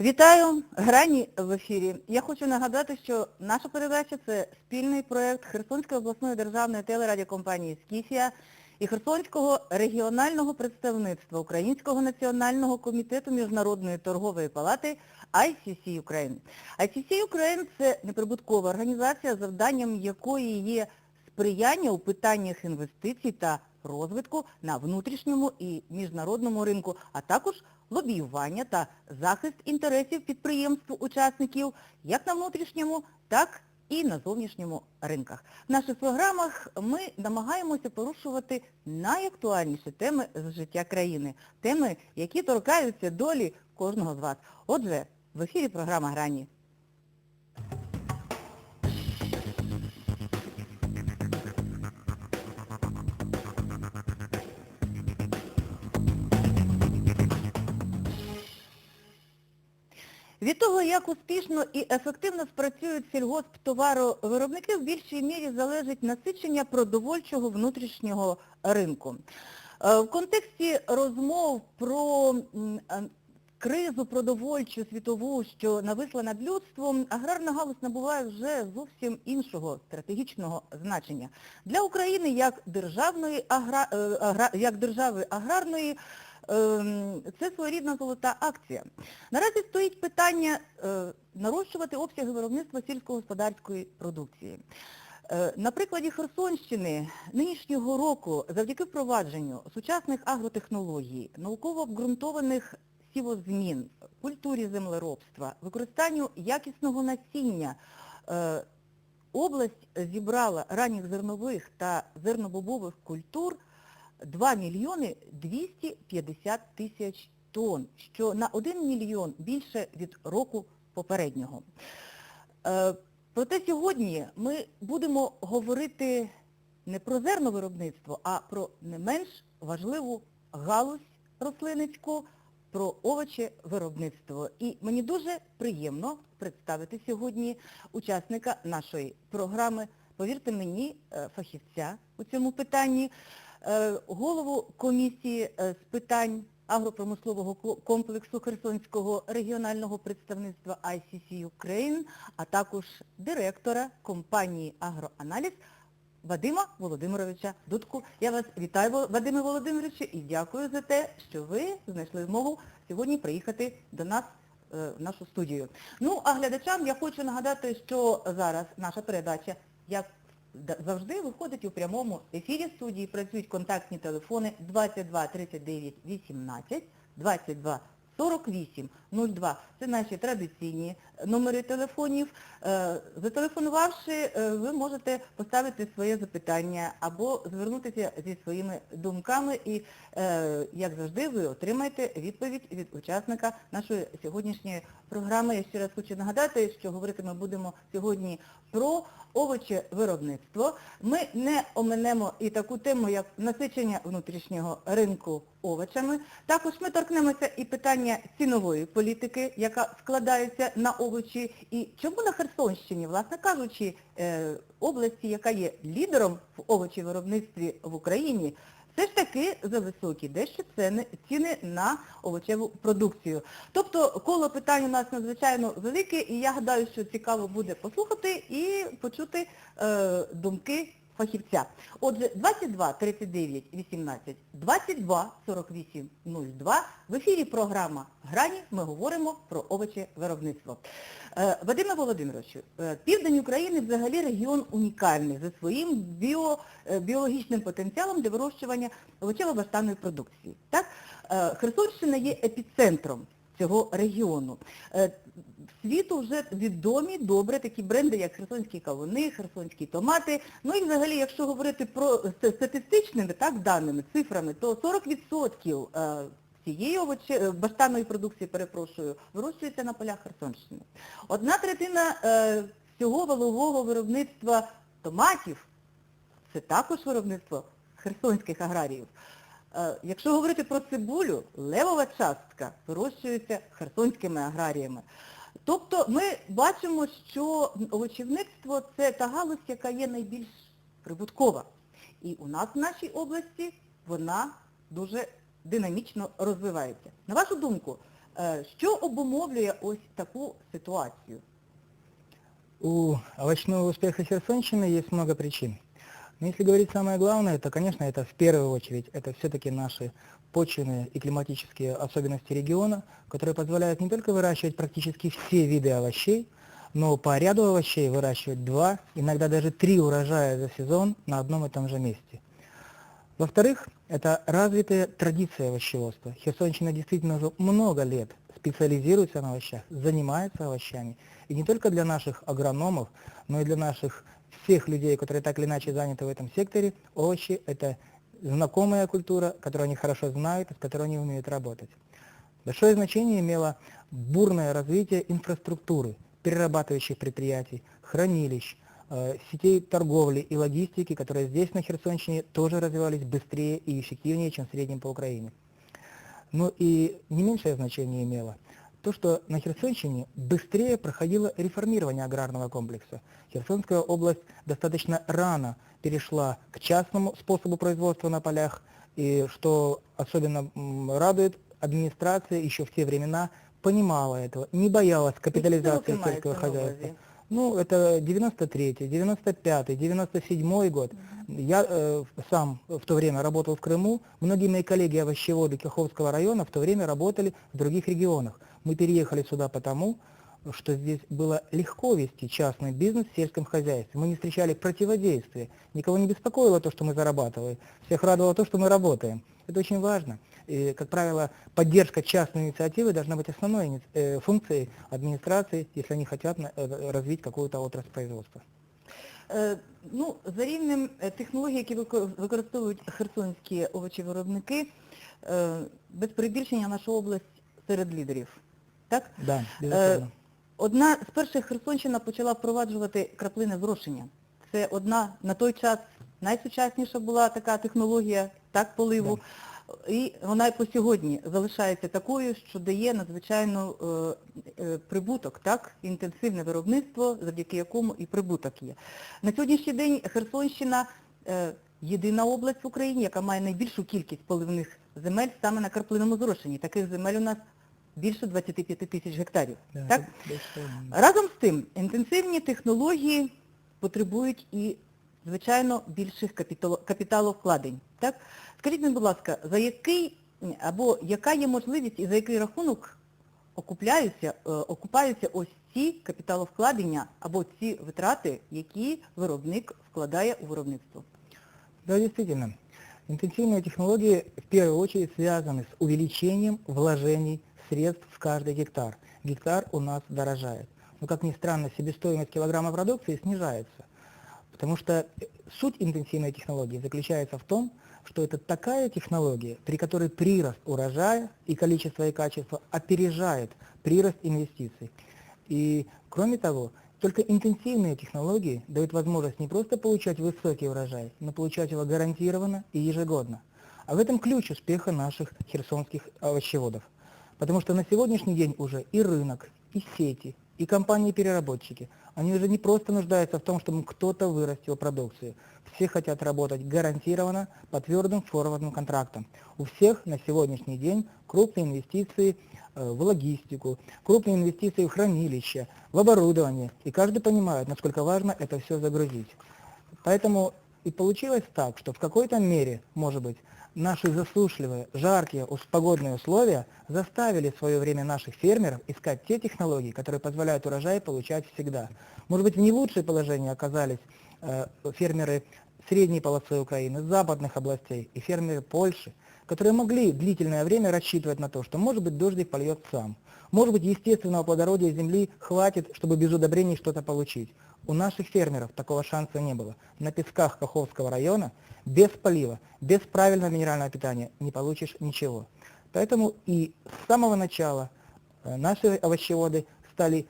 Вітаю, грані в ефірі. Я хочу нагадати, що наша передача це спільний проєкт Херсонської обласної державної телерадіокомпанії «Скіфія» і Херсонського регіонального представництва Українського національного комітету Міжнародної торгової палати ICC Ukraine. ICC Ukraine – це неприбуткова організація, завданням якої є сприяння у питаннях інвестицій та розвитку на внутрішньому і міжнародному ринку, а також лобіювання та захист інтересів підприємств-учасників як на внутрішньому, так і на зовнішньому ринках. В наших програмах ми намагаємося порушувати найактуальніші теми з життя країни, теми, які торкаються долі кожного з вас. Отже, в ефірі програма «Грані». Від того, як успішно і ефективно спрацюють сільгосптоваровиробники, в більшій мірі залежить насичення продовольчого внутрішнього ринку. Е, В контексті розмов про е, кризу продовольчу світову, що нависла над людством, аграрна галузь набуває вже зовсім іншого стратегічного значення. Для України як державної агра... е, як держави аграрної це своєрідна золота акція. Наразі стоїть питання е, нарощувати обсяги виробництва сільськогосподарської продукції. Е, На прикладі Херсонщини нинішнього року завдяки впровадженню сучасних агротехнологій, науково обґрунтованих сівозмін, культурі землеробства, використанню якісного насіння, е, область зібрала ранніх зернових та зернобобових культур 2 мільйони 250 тисяч тонн, що на 1 мільйон більше від року попереднього. Е, Проте сьогодні ми будемо говорити не про зерновиробництво, а про не менш важливу галузь рослинницьку, про овочевиробництво. І мені дуже приємно представити сьогодні учасника нашої програми, повірте мені, е, фахівця у цьому питанні, голову комісії е, з питань агропромислового ко- комплексу Херсонського регіонального представництва ICC Ukraine, а також директора компанії «Агроаналіз» Вадима Володимировича Дудку. Я вас вітаю, Вадиме Володимировичу, і дякую за те, що ви знайшли змогу сьогодні приїхати до нас е, в нашу студію. Ну, а глядачам я хочу нагадати, що зараз наша передача, як завжди, виходить у прямому ефірі студії. Працюють контактні телефони 22 39 18, 22 48 02. Це наші традиційні номери телефонів. Е, Зателефонувавши, е, ви можете поставити своє запитання або звернутися зі своїми думками і, е, як завжди, ви отримаєте відповідь від учасника нашої сьогоднішньої програми. Я ще раз хочу нагадати, що говорити ми будемо сьогодні про овочевиробництво. Ми не оминемо і таку тему, як насичення внутрішнього ринку овочами. Також ми торкнемося і питання цінової політики, яка складається на овочі. І чому на Херсонщині, власне кажучи, е, області, яка є лідером в овочевиробництві в Україні, все ж таки за високі дещо ціни на овочеву продукцію. Тобто коло питань у нас надзвичайно велике, і я гадаю, що цікаво буде послухати і почути е, думки фахівця. Отже, 22 39 18 22 48 02 в ефірі програма Грані ми говоримо про овочевиробництво. Е, Вадиме Володимировичу, е, південь України взагалі регіон унікальний за своїм біо, е, біологічним потенціалом для вирощування овочево-баштанної продукції. Так? Херсонщина є епіцентром цього регіону. Світу вже відомі добре такі бренди, як херсонські кавуни, херсонські томати. Ну і взагалі, якщо говорити про статистичними так, даними, цифрами, то 40% е, цієї овоче, е, баштанної продукції, перепрошую, вирощується на полях Херсонщини. Одна третина е, всього валового виробництва томатів це також виробництво херсонських аграріїв. Якщо говорити про цибулю, левова частка вирощується херсонськими аграріями. Тобто ми бачимо, що овочівництво це та галузь, яка є найбільш прибуткова. І у нас в нашій області вона дуже динамічно розвивається. На вашу думку, Е, Що обумовлює ось таку ситуацію? У овощного успеха Херсонщины есть много причин. Но если говорить самое главное, то, конечно, это в первую очередь, это все-таки наши почвенные и климатические особенности региона, которые позволяют не только выращивать практически все виды овощей, но по ряду овощей выращивать два, иногда даже три урожая за сезон на одном и том же месте. Во-вторых, это развитая традиция овощеводства. Херсонщина действительно уже много лет специализируется на овощах, занимается овощами. И не только для наших агрономов, но и для наших всех людей, которые так или иначе заняты в этом секторе, овощи – это знакомая культура, которую они хорошо знают с которой они умеют работать. Большое значение имело бурное развитие инфраструктуры, перерабатывающих предприятий, хранилищ, э, сетей торговли и логистики, которые здесь, на Херсонщине, тоже развивались быстрее и эффективнее, чем в среднем по Украине. Ну и не меньшее значение имело то, что на Херсонщине быстрее проходило реформирование аграрного комплекса. Херсонская область достаточно рано перешла к частному способу производства на полях, и что особенно м, радует, администрация еще в те времена понимала этого, не боялась капитализации Які роки сельского мається на хозяйства. увазі? Ну, это 93-й, 95-й, 97-й год. Я э, сам в то время работал в Крыму. Многие мои коллеги овощеводы Каховского района в то время работали в других регионах. Мы переехали сюда потому, что здесь было легко вести частный бизнес в сельском хозяйстве. Мы не встречали противодействия. Никого не беспокоило то, что мы зарабатываем. Всех радовало то, что мы работаем. Это очень важно. И, как правило, поддержка частной инициативы должна быть основной ини- э, функцией администрации, если они хотят на- э, развить какую-то отрасль производства. Е, Ну, за рівнем е, технологій, які вико- використовують херсонські овочевиробники, е, без перебільшення наша область серед лідерів. Так? Да, Е, безусловно. Одна з перших Херсонщина почала впроваджувати краплине зрошення. Це одна на той час найсучасніша була така технологія, так, поливу. І вона і по сьогодні залишається такою, що дає надзвичайно е, е, прибуток, так, інтенсивне виробництво, завдяки якому і прибуток є. На сьогоднішній день Херсонщина е, єдина область в Україні, яка має найбільшу кількість поливних земель саме на краплинному зрошенні. Таких земель у нас більше 25 тисяч гектарів. Да, так? это безусловно. Разом з тим, інтенсивні технології потребують і, звичайно, більших капітало- капіталовкладень. Так? Скажіть мені, будь ласка, за який або яка є можливість і за який рахунок окупляються, е, окупаються ось ці капіталовкладення або ці витрати, які виробник вкладає у виробництво? Да, действительно. Интенсивные технологии в первую очередь связаны с увеличением вложений средств в каждый гектар. Гектар у нас дорожает. Но, как ни странно, себестоимость килограмма продукции снижается. Потому что суть интенсивной технологии заключается в том, что это такая технология, при которой прирост урожая и количество и качество опережает прирост инвестиций. И кроме того, только интенсивные технологии дают возможность не просто получать высокий урожай, но получать его гарантированно и ежегодно. А в этом ключ успеха наших херсонских овощеводов. Потому что на сегодняшний день уже и рынок, и сети, и компании-переработчики, они уже не просто нуждаются в том, чтобы кто-то вырастил продукцию. Все хотят работать гарантированно по твердым форвардным контрактам. У всех на сегодняшний день крупные инвестиции э, в логистику, крупные инвестиции в хранилища, в оборудование. И каждый понимает, насколько важно это все загрузить. Поэтому и получилось так, что в какой-то мере, может быть, наши засушливые, жаркие, погодные условия заставили в свое время наших фермеров искать те технологии, которые позволяют урожай получать всегда. Может быть, в не лучшее положение оказались э, фермеры средней полосы Украины, западных областей и фермеры Польши, которые могли длительное время рассчитывать на то, что, может быть, дождик польет сам. Может быть, естественного плодородия земли хватит, чтобы без удобрений что-то получить. У наших фермеров такого шанса не было. На песках Каховского района без полива, без правильного минерального питания не получишь ничего. Поэтому и с самого начала э, наши овощеводы стали